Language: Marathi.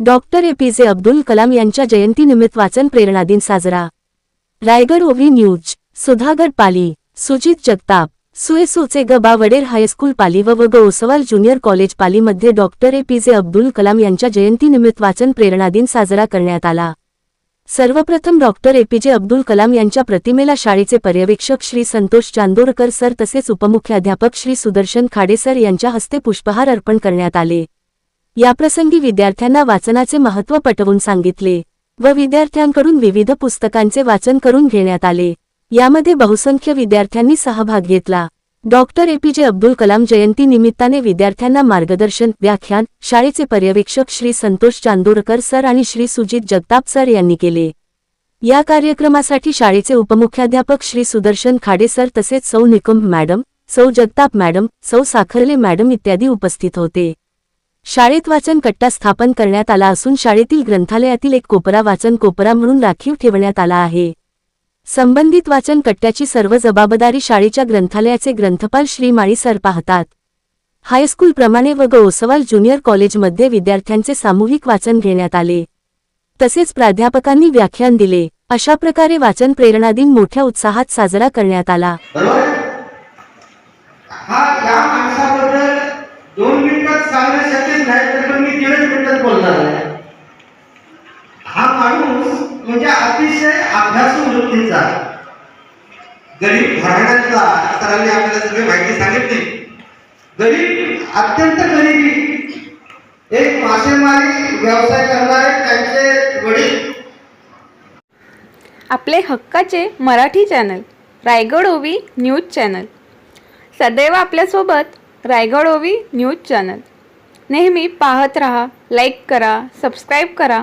Doctor A P J Abdul Kalam यांच्या जयंतीनिमित्त वाचन प्रेरणा दिन साजरा. रायगड ओव्ही न्यूज सुधागड पाली सुजित जगताप सुएसुचे ग बा वडेर हायस्कूल पाली व व ग ओसवाल ज्युनियर कॉलेज पालीमध्ये doctor A P J Abdul Kalam यांच्या जयंतीनिमित्त वाचन प्रेरणा दिन साजरा करण्यात आला. सर्वप्रथम डॉक्टर एपीजे अब्दुल कलाम यांच्या प्रतिमेला शाळेचे पर्यवेक्षक श्री संतोष चांदोरकर सर तसेच उपमुख्याध्यापक श्री सुदर्शन खाडे सर यांच्या हस्ते पुष्पहार अर्पण करण्यात आले. याप्रसंगी विद्यार्थ्यांना वाचनाचे महत्त्व पटवून सांगितले व विद्यार्थ्यांकडून विविध पुस्तकांचे वाचन करून घेण्यात आले. यामध्ये बहुसंख्य विद्यार्थ्यांनी सहभाग घेतला. डॉक्टर एपीजे अब्दुल कलाम जयंती निमित्ताने विद्यार्थ्यांना मार्गदर्शन व्याख्यान शाळेचे पर्यवेक्षक श्री संतोष चांदोरकर सर आणि श्री सुजित जगताप सर यांनी केले. या कार्यक्रमासाठी शाळेचे उपमुख्याध्यापक श्री सुदर्शन खाडे सर तसेच सौ निकुंभ मॅडम सौ जगताप मॅडम सौ साखरले मॅडम इत्यादी उपस्थित होते. शाळेत वाचन कट्टा स्थापन करण्यात आला असून शाळेतील ग्रंथालयातील एक कोपरा वाचन कोपरा म्हणून राखीव ठेवण्यात आला आहे. संबंधित वाचन कट्ट्याची सर्व जबाबदारी शाळेच्या ग्रंथालयाचे ग्रंथपाल श्री माळी सर पाहतात. हायस्कूलप्रमाणे व गोसवाल ज्युनियर कॉलेजमध्ये विद्यार्थ्यांचे सामूहिक वाचन घेण्यात आले. तसेच प्राध्यापकांनी व्याख्यान दिले. अशा प्रकारे वाचन प्रेरणा दिन मोठ्या उत्साहात साजरा करण्यात आला. म्हणजे अतिशय अभ्यासू वृत्तीचा गरीब घराण्यातला सरांनी आपल्याला सगळी माहिती सांगितली. गरीब अत्यंत गरीबी. एक मासेमारी व्यवसाय करणारे त्यांचे वडील. आपले हक्काचे मराठी चॅनल रायगड ओवी न्यूज चॅनल. सदैव आपल्यासोबत रायगड ओवी न्यूज चॅनल. नेहमी पाहत रहा लाईक करा सबस्क्राईब करा.